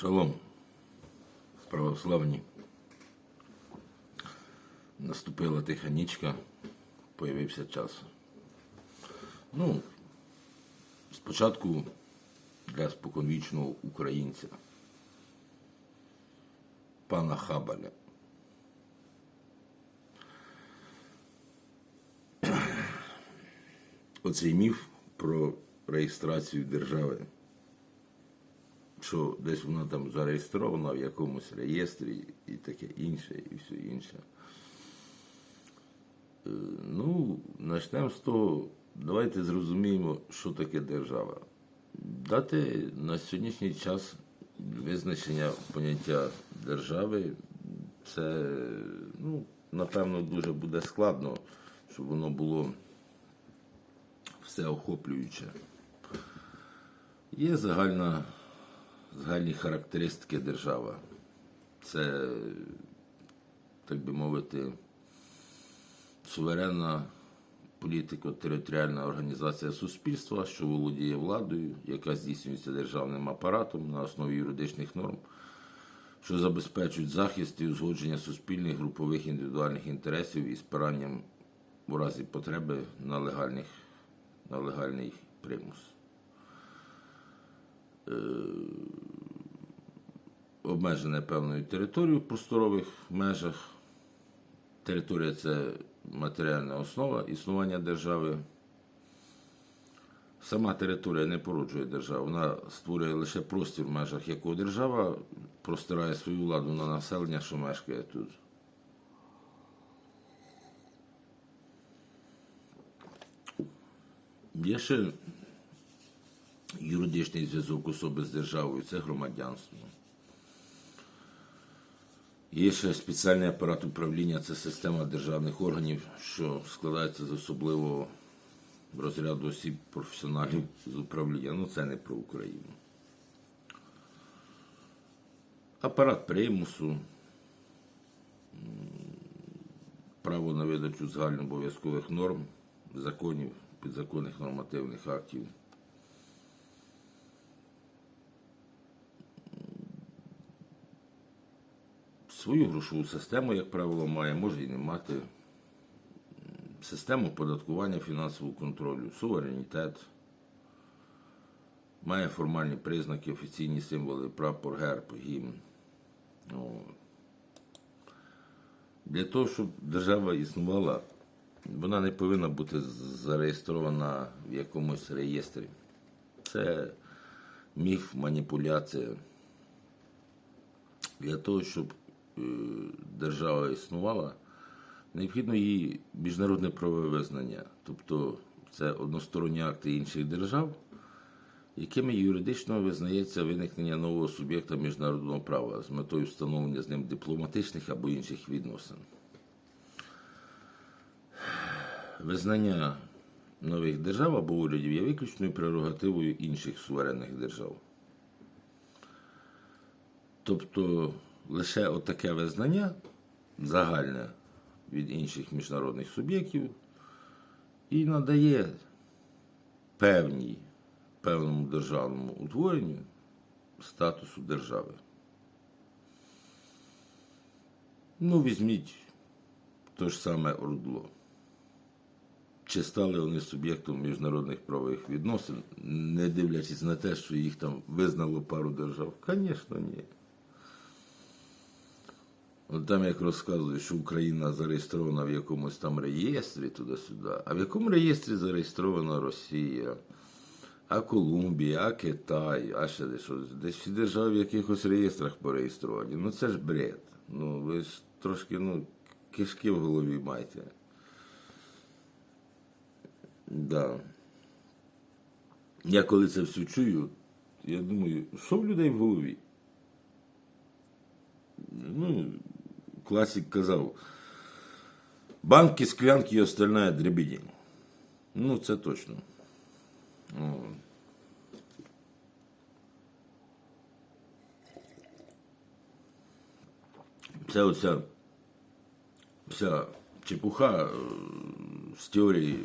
Шалом, православні. Наступила тиха нічка, появився час. Ну, спочатку для споконвічного українця, пана Хабаля. Оцей міф про реєстрацію держави що десь вона там зареєстрована в якомусь реєстрі і таке інше, і все інше. Е, Ну, почнемо з того, давайте зрозуміємо, що таке держава. Дати на сьогоднішній час визначення поняття держави, це, ну, напевно, дуже буде складно, щоб воно було всеохоплююче. Є загальна загальні характеристики держава. Це, так би мовити, суверенна політико-територіальна організація суспільства, що володіє владою, яка здійснюється державним апаратом на основі юридичних норм, що забезпечують захист і узгодження суспільних, групових індивідуальних інтересів із спиранням у разі потреби на, легальних, на легальний примус. Обмежене певною територією в просторових межах. Територія це матеріальна основа існування держави. Сама територія не породжує державу, вона створює лише простір, в межах якого держава простирає свою владу на населення, що мешкає тут. Є ще юридичний зв'язок особи з державою це громадянство. Є ще спеціальний апарат управління, це система державних органів, що складається з особливого розряду осіб професіоналів з управління. Ну це не про Україну. Апарат примусу, право на видачу загальнообов'язкових норм, законів, підзаконних нормативних актів. Свою грошову систему, як правило, має, може і не мати. Систему податкування фінансового контролю, суверенітет, має формальні признаки, офіційні символи, прапор, герб, гімн. Ну, Для того, щоб держава існувала, вона не повинна бути зареєстрована в якомусь реєстрі. Це міф, маніпуляція. Для того, щоб держава існувала, необхідно її міжнародне правове визнання. Тобто це односторонні акти інших держав, якими юридично визнається виникнення нового суб'єкта міжнародного права з метою встановлення з ним дипломатичних або інших відносин. Визнання нових держав або урядів є виключною прерогативою інших суверенних держав. Тобто лише отаке визнання загальне від інших міжнародних суб'єктів і надає певній, певному державному утворенню статусу держави. Ну, візьміть те ж саме Ордло. Чи стали вони суб'єктом міжнародних правових відносин, не дивлячись на те, що їх там визнало пару держав? Звісно, ні. От там як розказують, що Україна зареєстрована в якомусь там реєстрі туди-сюди. А в якому реєстрі зареєстрована Росія, а Колумбія, а Китай, а ще десь щось. Десь всі держави в якихось реєстрах пореєстровані. Ну це ж бред. Ну ви ж трошки ну, кишки в голові маєте. Да. Я коли це все чую, я думаю, що в людей в голові? Ну, класик казав, банки, склянки і остальная дребедень. Ну, це точно. О. Це оця вся чепуха е, з теорії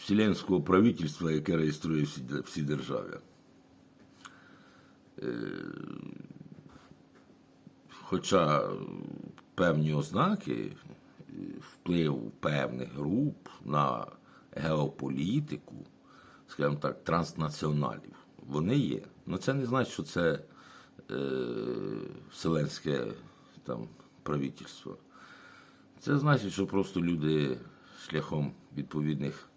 вселенського правительства, яке реєструє всі, всі держави. Хоча певні ознаки, вплив певних груп на геополітику, скажімо так, транснаціоналів, вони є. Ну це не значить, що це е, вселенське там, правительство. Це значить, що просто люди шляхом відповідних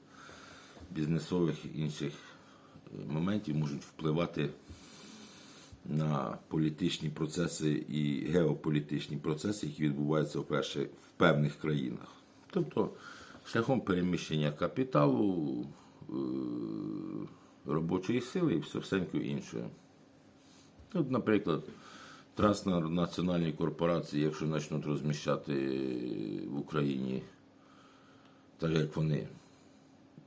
бізнесових і інших е, моментів можуть впливати на політичні процеси і геополітичні процеси, які відбуваються вперше в певних країнах. Тобто шляхом переміщення капіталу, е, робочої сили і все всенько інше. От, наприклад, транснаціональні корпорації, якщо почнуть розміщати в Україні, так як вони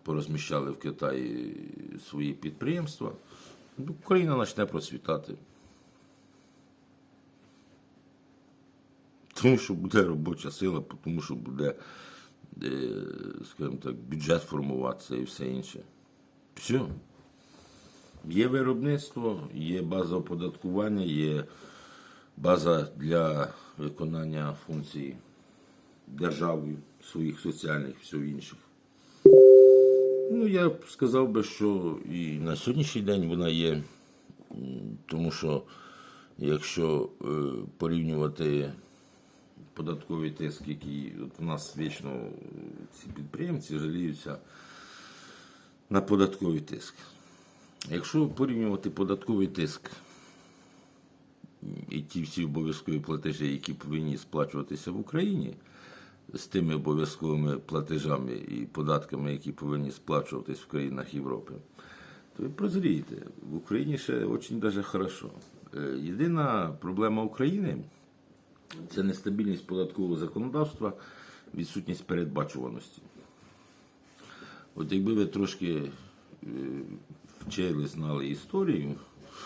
порозміщали в Китаї свої підприємства, ну, Україна почне процвітати. Тому що буде робоча сила, тому що буде, е, скажімо так, бюджет формуватися і все інше. Все. Є виробництво, є база оподаткування, є база для виконання функцій державою, своїх соціальних, всього інших. Ну, я б сказав би, що і на сьогоднішній день вона є, тому що якщо е, порівнювати податковий тиск, який от у нас вічно е, ці підприємці жаліються на податковий тиск. Якщо порівнювати податковий тиск і ті всі обов'язкові платежі, які повинні сплачуватися в Україні, з тими обов'язковими платежами і податками, які повинні сплачуватись в країнах Європи, то ви прозрієте, в Україні ще дуже даже хорошо. Е, Єдина проблема України це нестабільність податкового законодавства, відсутність передбачуваності. От якби ви трошки е, вчили, знали історію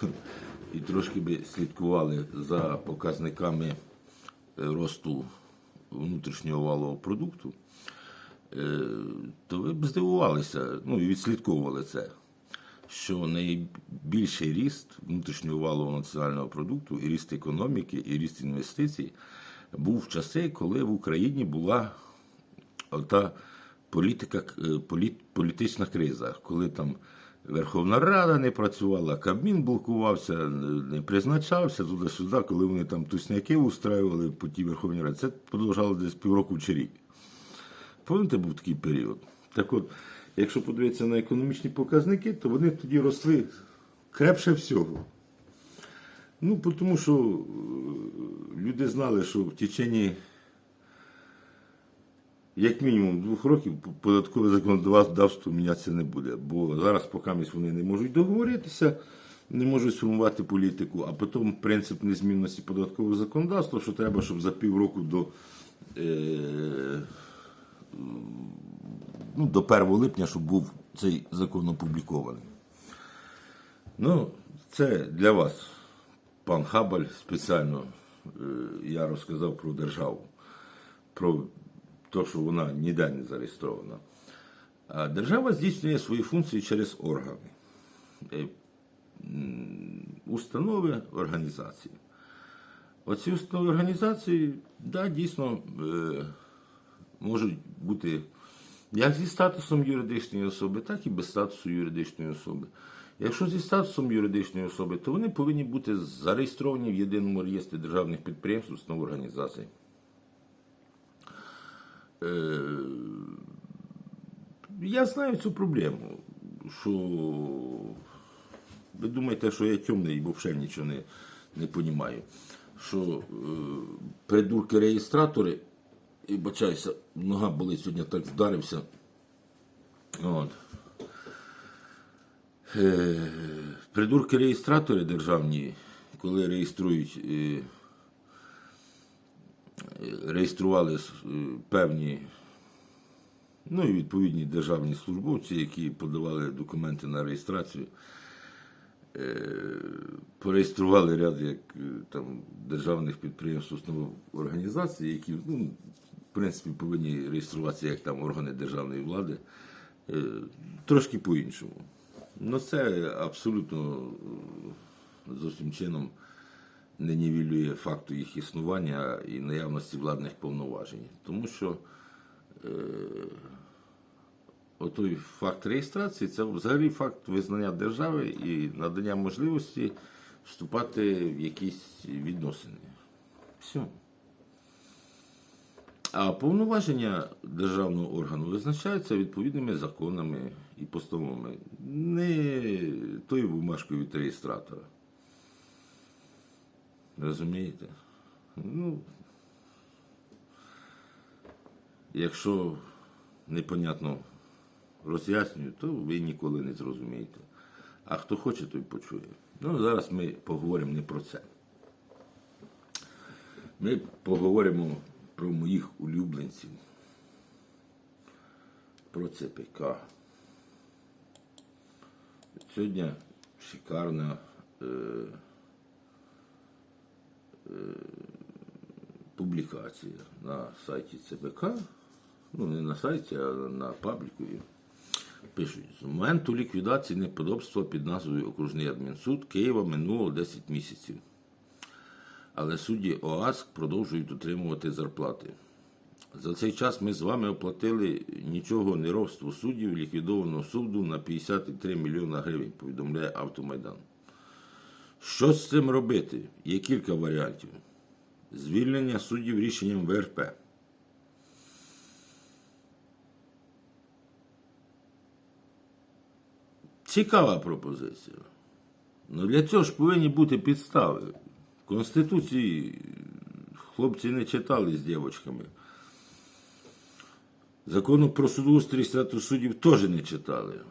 і трошки би слідкували за показниками е, росту внутрішнього валового продукту, е, то ви б здивувалися, ну і відслідковували це, що найбільший ріст внутрішнього валового національного продукту, і ріст економіки, і ріст інвестицій був в часи, коли в Україні була та політика, е, політ, політична криза, коли там Верховна Рада не працювала, Кабмін блокувався, не призначався туди-сюди, коли вони там тусняки устраювали по тій Верховній Раді. Це продовжало десь півроку чи рік. Пам'ятаєте, був такий період. Так от, якщо подивитися на економічні показники, то вони тоді росли крепше всього. Ну, тому що е, люди знали, що в течение як мінімум двох років податкове законодавство мінятися не буде. Бо зараз, поки вони не можуть договоритися, не можуть сформувати політику, а потім принцип незмінності податкового законодавства, що треба, щоб за півроку до, е, ну, до 1 липня, щоб був цей закон опублікований. Ну, це для вас, пан Хабаль, спеціально е, я розказав про державу. Про то, що вона ніде не зареєстрована. А держава здійснює свої функції через органи, Е, установи, організації. Оці установи організації, да, дійсно е, можуть бути як зі статусом юридичної особи, так і без статусу юридичної особи. Якщо зі статусом юридичної особи, то вони повинні бути зареєстровані в єдиному реєстрі державних підприємств, установ організацій. Е, Я знаю цю проблему, що ви думаєте, що я темний і взагалі нічого не, не розумію. Що е, придурки-реєстратори, і бачаюся, нога болить сьогодні так вдарився. От. Е, Придурки-реєстратори державні, коли реєструють. Е, реєстрували е, певні, ну і відповідні державні службовці, які подавали документи на реєстрацію. Е, Пореєстрували ряд як е, там державних підприємств, установ організацій, які ну, в принципі повинні реєструватися як там органи державної влади, е, трошки по-іншому. Ну це абсолютно е, зовсім чином не нівелює факту їх існування і наявності владних повноважень. Тому що е, отой факт реєстрації це взагалі факт визнання держави і надання можливості вступати в якісь відносини. Все. А повноваження державного органу визначаються відповідними законами і постановами, не тою бумажкою від реєстратора. Розумієте? Ну, якщо непонятно роз'яснюю, то ви ніколи не зрозумієте. А хто хоче, той почує. Ну, зараз ми поговоримо не про це. Ми поговоримо про моїх улюбленців, про ЦПК. Сьогодні шикарна е, е, публікація на сайті ЦПК. Ну, не на сайті, а на пабліку. Пишуть, з моменту ліквідації неподобства під назвою Окружний адмінсуд Києва минуло 10 місяців. Але судді ОАСК продовжують отримувати зарплати. За цей час ми з вами оплатили нічого неровству суддів ліквідованого суду на 53 мільйона гривень, повідомляє Автомайдан. Що з цим робити? Є кілька варіантів. Звільнення суддів рішенням ВРП. Цікава пропозиція. Ну для цього ж повинні бути підстави. Конституції хлопці не читали з дівчатками. Закону про судоустрій статус суддів теж не читали.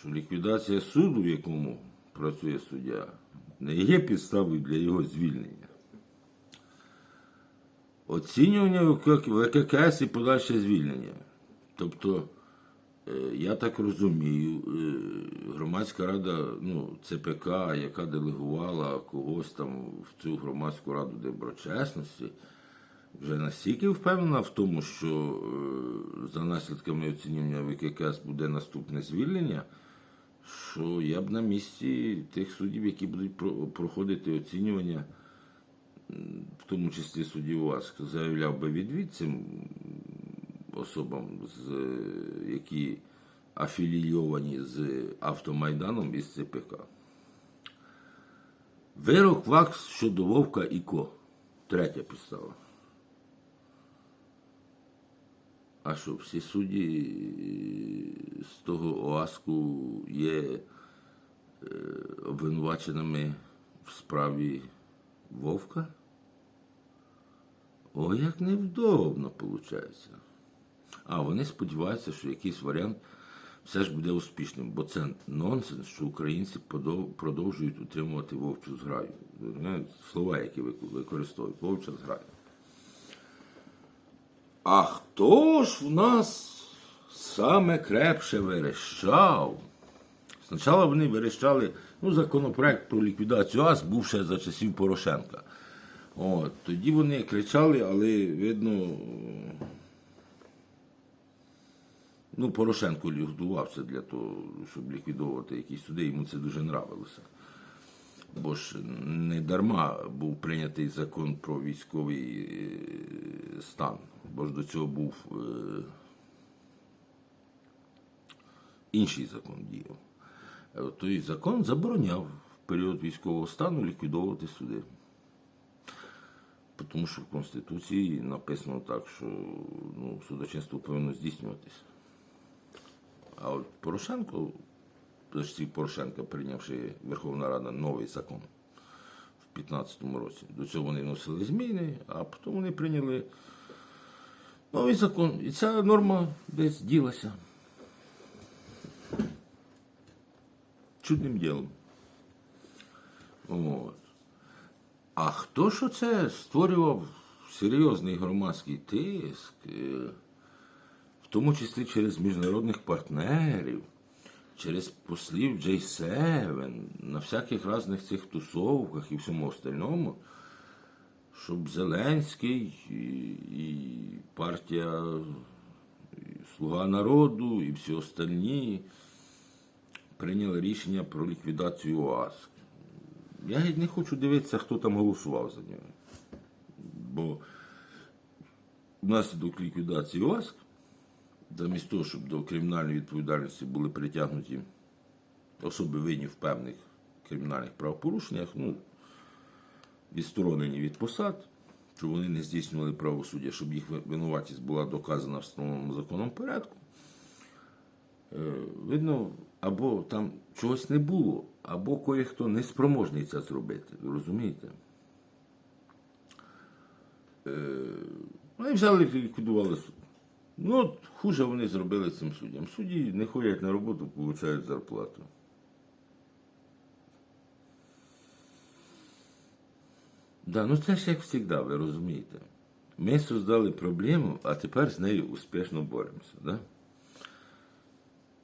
Що ліквідація суду, в якому працює суддя, не є підставою для його звільнення. Оцінювання в ВККС і подальше звільнення. Тобто, я так розумію, е, громадська рада, ну, ЦПК, яка делегувала когось там в цю громадську раду доброчесності, вже настільки впевнена в тому, що е, за наслідками оцінювання ВККС буде наступне звільнення, що я б на місці тих суддів, які будуть про- проходити оцінювання, в тому числі суддів УАСК, заявляв би відвід цим особам, з, е, які афілійовані з Автомайданом і з ЦПК. Вирок ВАКС щодо Вовка і Ко. Третя підстава. А що, всі судді е, з того ОАСКу є е, обвинуваченими в справі Вовка? О, як невдобно виходить. А вони сподіваються, що якийсь варіант все ж буде успішним, бо це нонсенс, що українці продовжують утримувати вовчу зграю. Знаєте, Слова, які використовують, вовча зграя. А хто ж в нас саме крепше верещав? Спочатку вони верещали, ну, законопроект про ліквідацію АС був ще за часів Порошенка. От, тоді вони кричали, але видно, ну, Порошенко готувався для того, щоб ліквідовувати якісь суди, йому це дуже нравилося. Бо ж не дарма був прийнятий закон про військовий е, стан, бо ж до цього був е, інший закон діяв. Е, Той закон забороняв в період військового стану ліквідовувати суди. Тому що в Конституції написано так, що ну, судочинство повинно здійснюватися. А от Порошенко, Порошенка, прийнявши Верховна Рада новий закон в 2015 році, до цього вони вносили зміни, а потім вони прийняли новий закон. І ця норма десь ділася. Чудним ділом. От. А хто ж оце створював серйозний громадський тиск, е, тому числі через міжнародних партнерів, через послів J7, на всяких різних цих тусовках і всьому остальному, щоб Зеленський і, партія і Слуга народу і всі остальні прийняли рішення про ліквідацію ОАСК. Я геть не хочу дивитися, хто там голосував за нього. Бо внаслідок ліквідації ОАСК, замість того, щоб до кримінальної відповідальності були притягнуті особи винні в певних кримінальних правопорушеннях, ну, відсторонені від посад, щоб вони не здійснювали правосуддя, щоб їх винуватість була доказана в встановленому законом порядку. Е, Видно, або там чогось не було, або кое-хто неспроможний це зробити. Розумієте? Е, Ну взяли і ліквідували суд. Ну, хуже вони зробили цим суддям. Судді не ходять на роботу, получають зарплату. Да, ну це ж як завжди, ви розумієте. Ми создали проблему, а тепер з нею успішно боремося. Да?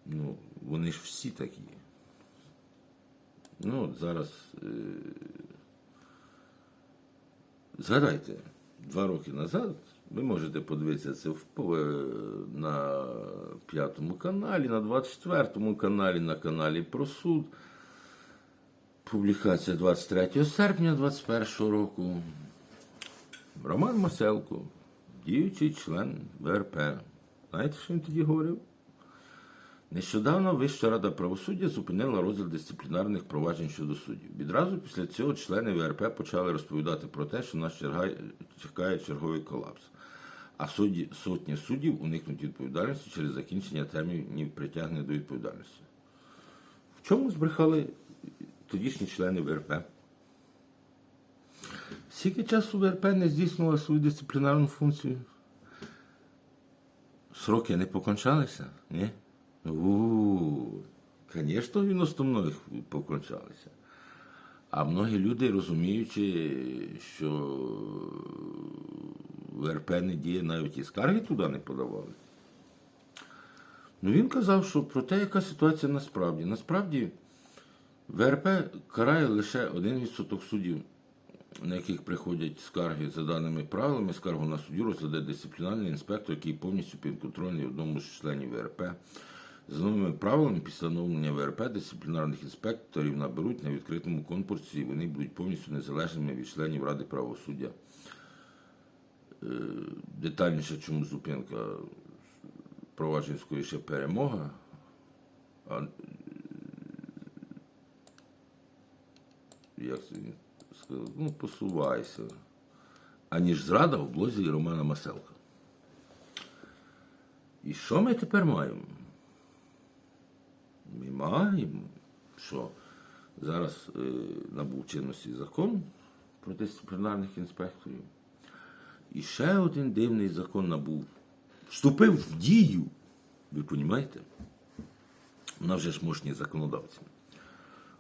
Ну, вони ж всі такі. Ну, от зараз. Е... Згадайте, два роки назад ви можете подивитися це на п'ятому каналі, на 24 каналі, на каналі про суд. Публікація 23 серпня 2021 року. Роман Маселко, діючий член ВРП. Знаєте, що він тоді говорив? Нещодавно Вища рада правосуддя зупинила розгляд дисциплінарних проваджень щодо суддів. Відразу після цього члени ВРП почали розповідати про те, що нас черга- чекає черговий колапс. А судді, сотні суддів уникнуть відповідальності через закінчення термінів притягнення до відповідальності. В чому збрехали тодішні члени ВРП? Скільки часу ВРП не здійснювала свою дисциплінарну функцію? Сроки не покончалися? Ні? У, звісно, 90 многих покончалися. А многі люди, розуміючи, що ВРП не діє, навіть і скарги туди не подавали. Ну він казав, що про те, яка ситуація насправді. Насправді ВРП карає лише 1% суддів, на яких приходять скарги за даними правилами. Скаргу на суддю розглядає дисциплінарний інспектор, який повністю підконтрольний одному з членів ВРП. За новими правилами, після оновлення ВРП дисциплінарних інспекторів наберуть на відкритому конкурсі, і вони будуть повністю незалежними від членів Ради правосуддя. Е, Детальніше, чому зупинка провадженської ще перемога. А, е, як це сказав? Ну, посувайся. Аніж зрада в блозі Романа Маселка. І що ми тепер маємо? Ми маємо, що зараз е, набув чинності закон про дисциплінарних інспекторів. І ще один дивний закон набув. Вступив в дію. Ви розумієте? Вона вже ж мощні законодавці.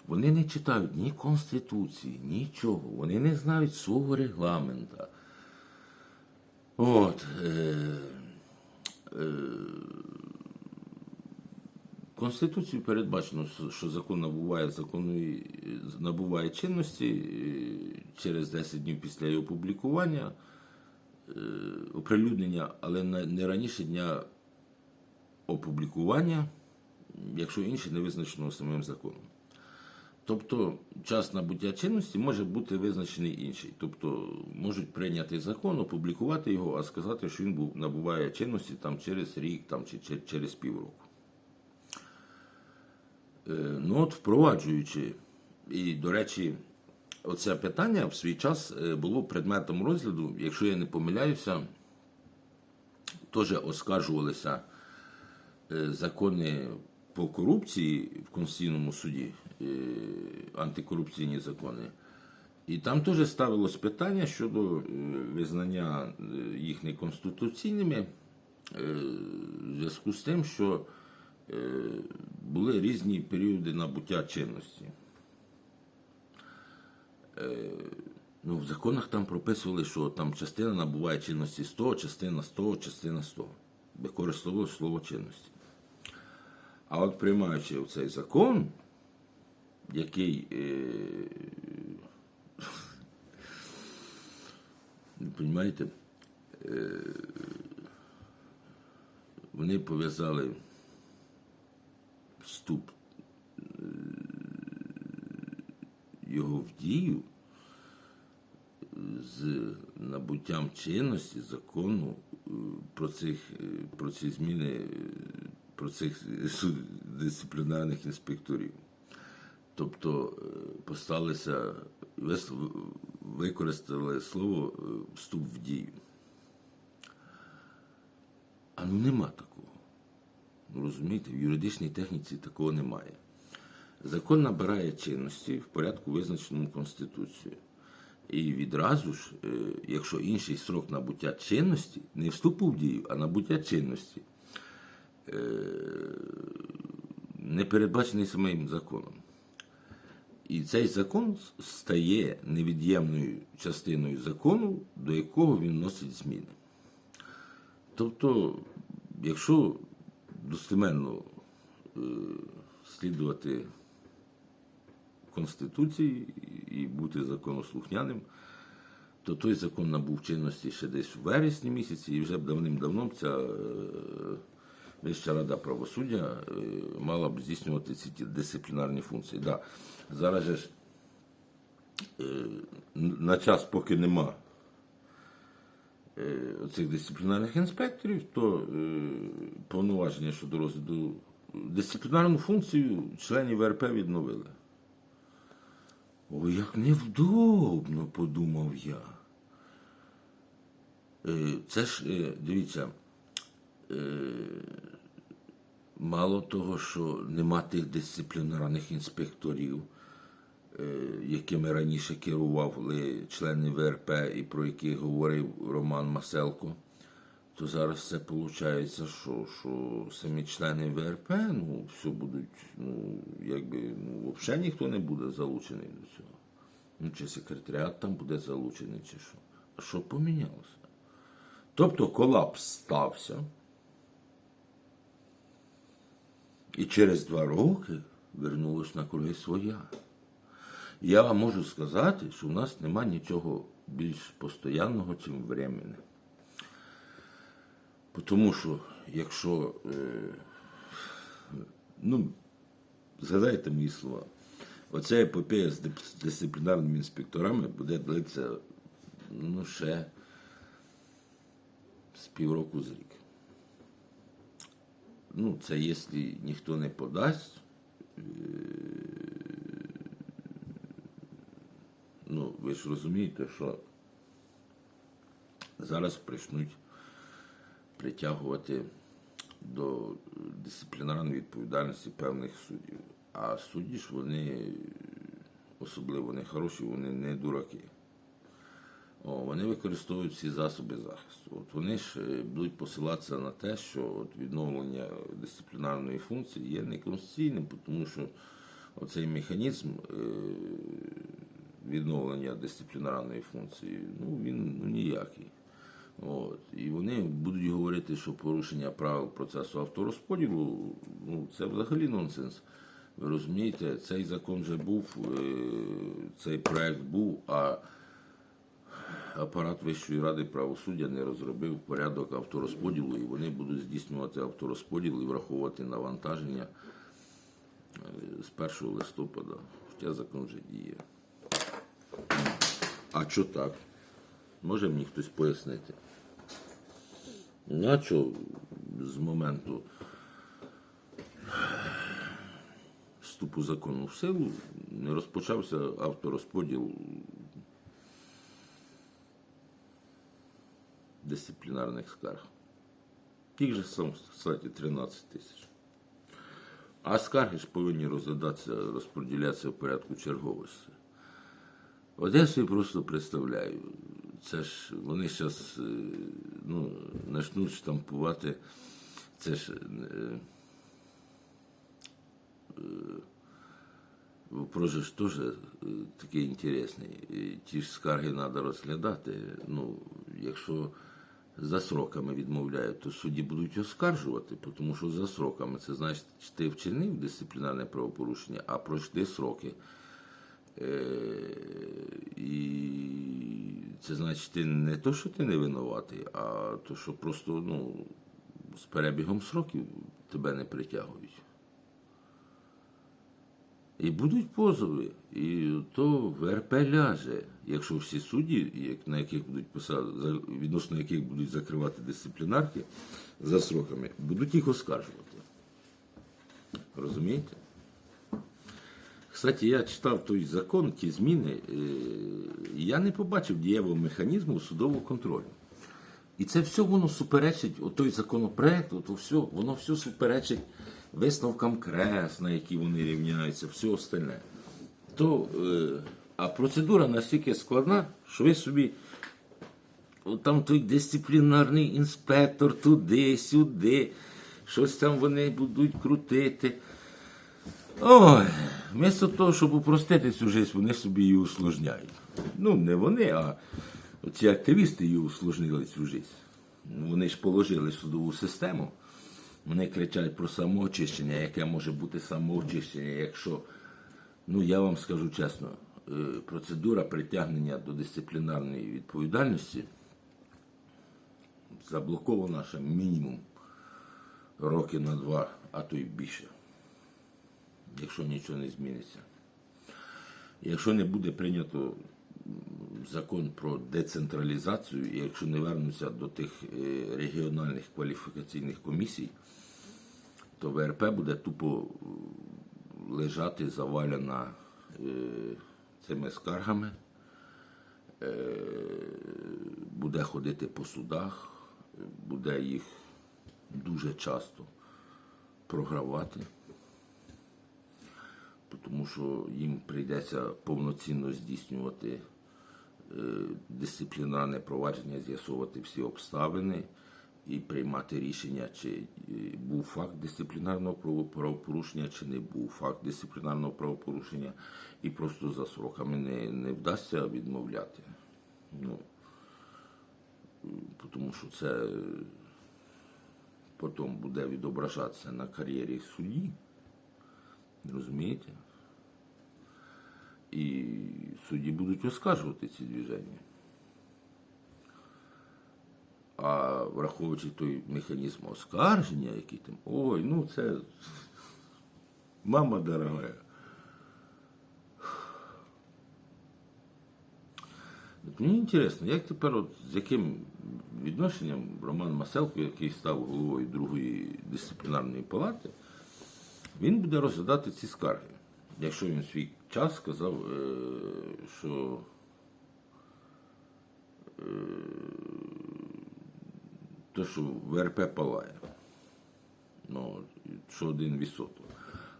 Вони не читають ні Конституції, нічого. Вони не знають свого регламента. От. Е, е, Конституцією передбачено, що закон набуває законної набуває чинності е, через 10 днів після його опублікування, е, оприлюднення, але не раніше дня опублікування, якщо інше не визначено самим законом. Тобто час набуття чинності може бути визначений інший. Тобто можуть прийняти закон, опублікувати його, а сказати, що він був набуває чинності там через рік там, чи, чи через півроку. Е, Ну от впроваджуючи, і, до речі, оце питання в свій час е, було предметом розгляду, якщо я не помиляюся, теж оскаржувалися е, закони по корупції в Конституційному суді, е, антикорупційні закони. І там теж ставилось питання щодо визнання їх неконституційними в зв'язку з тим, що були різні періоди набуття чинності. Е, Ну, в законах там прописували, що там частина набуває чинності 100, частина 100, частина 100. Використовували слово чинності. А от приймаючи цей закон, який, е, ви е, вони пов'язали вступ е, його в дію з набуттям чинності закону е, про, цих, е, про ці зміни е, про цих дисциплінарних інспекторів. Тобто посталися, використали слово вступ в дію. А ну нема такого. Ну, розумієте, в юридичній техніці такого немає. Закон набирає чинності в порядку, визначеному Конституцією. І відразу ж, е, якщо інший срок набуття чинності, не вступу в дію, а набуття чинності, е, не передбачений самим законом. І цей закон стає невід'ємною частиною закону, до якого він носить зміни. Тобто, якщо достеменно е, слідувати Конституції і бути законослухняним, то той закон набув чинності ще десь в вересні місяці, і вже б давним-давно ця е, Вища рада правосуддя е, мала б здійснювати ці дисциплінарні функції. Да. Зараз же ж е, на час, поки нема цих дисциплінарних інспекторів, то повноваження щодо розгляду дисциплінарну функцію членів ВРП відновили. Ой, як невдобно, подумав я. Е, Це ж, е, дивіться, е, мало того, що нема тих дисциплінарних інспекторів, якими раніше керували члени ВРП і про яких говорив Роман Маселко, то зараз це виходить, що, що самі члени ВРП, ну, все будуть, ну, якби, ну, взагалі ніхто не буде залучений до цього. Ну, чи секретаріат там буде залучений, чи що. А що помінялося? Тобто колапс стався. І через два роки вернулось на круги своя. Я можу сказати, що в нас нема нічого більш постоянного, чим временне. Тому що, якщо, е, ну, згадайте мої слова, оця епопея з дисциплінарними інспекторами буде длитися ну, ще з півроку з рік. Ну, це якщо ніхто не подасть. е, Ну, ви ж розумієте, що зараз почнуть притягувати до дисциплінарної відповідальності певних суддів. А судді ж вони, особливо не хороші, вони не дураки. О, вони використовують всі засоби захисту. От вони ж е, будуть посилатися на те, що от відновлення дисциплінарної функції є неконституційним, тому що оцей механізм е, відновлення дисциплінарної функції, ну він ну, ніякий. От. І вони будуть говорити, що порушення правил процесу авторозподілу ну, це взагалі нонсенс. Ви розумієте, цей закон вже був, е, цей проект був, а апарат Вищої ради правосуддя не розробив порядок авторозподілу, і вони будуть здійснювати авторозподіл і враховувати навантаження е, з 1 листопада. Хоча закон вже діє. А що так? Може мені хтось пояснити? А що з моменту вступу закону в силу не розпочався авторозподіл дисциплінарних скарг. Їх же сам, кстати, 13 тисяч. А скарги ж повинні розглядатися, розподілятися в порядку черговості. От я просто представляю, це ж вони зараз ну, почнуть штампувати. Це ж е, е, ж теж е, такий інтересний. Ті ж скарги треба розглядати. Ну, якщо за сроками відмовляють, то судді будуть оскаржувати, тому що за сроками це значить, ти вчинив дисциплінарне правопорушення, а пройшли сроки. Е, і це значить, ти не то, що ти не винуватий, а то, що просто ну, з перебігом сроків тебе не притягують. І будуть позови, і то ВРП ляже, якщо всі судді, на яких будуть писати, відносно яких будуть закривати дисциплінарки за сроками, будуть їх оскаржувати. Розумієте? Кстати, я читав той закон, ті зміни, е, я не побачив дієвого механізму судового контролю. І це все воно суперечить, от той законопроект, от все, воно все суперечить висновкам КРЕС, на які вони рівняються, все остальне. То, е, а процедура настільки складна, що ви собі там той дисциплінарний інспектор туди, сюди, щось там вони будуть крутити. Ой, вмісто того, щоб упростити цю життя, вони собі її усложняють. Ну, не вони, а ці активісти її усложнили цю життя. Вони ж положили судову систему. Вони кричать про самоочищення, яке може бути самоочищення, якщо, ну я вам скажу чесно, е, процедура притягнення до дисциплінарної відповідальності заблокована ще мінімум роки на два, а то й більше якщо нічого не зміниться. Якщо не буде прийнято закон про децентралізацію, і якщо не вернуться до тих е, регіональних кваліфікаційних комісій, то ВРП буде тупо е, лежати завалена е, цими скаргами, буде ходити по судах, буде їх дуже часто програвати тому що їм прийдеться повноцінно здійснювати е, дисциплінарне провадження, з'ясовувати всі обставини і приймати рішення, чи е, був факт дисциплінарного право- правопорушення, чи не був факт дисциплінарного правопорушення, і просто за сроками не, не вдасться відмовляти. Ну, е, тому що це потім буде відображатися на кар'єрі судді. Розумієте? І судді будуть оскаржувати ці движення. А враховуючи той механізм оскарження, який там, ой, ну це мама дорогая. От мені інтересно, як тепер, от, з яким відношенням Роман Маселко, який став головою другої дисциплінарної палати, він буде розглядати ці скарги. Якщо він свій час сказав, е, що е, то, що ВРП палає, ну, що один відсоток.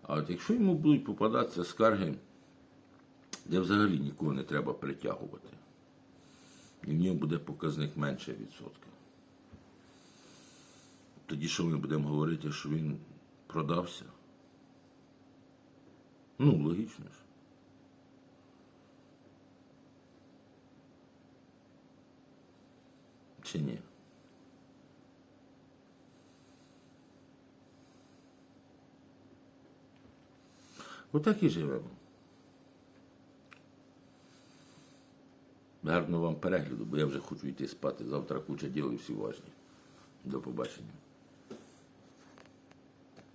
А от якщо йому будуть попадатися скарги, де взагалі нікого не треба притягувати, і в нього буде показник менше відсотка. Тоді що ми будемо говорити, що він продався? Ну, логічно ж. Чи ні? Отак і живемо. Гарного вам перегляду, бо я вже хочу йти спати. Завтра куча діл і всі важні. До побачення.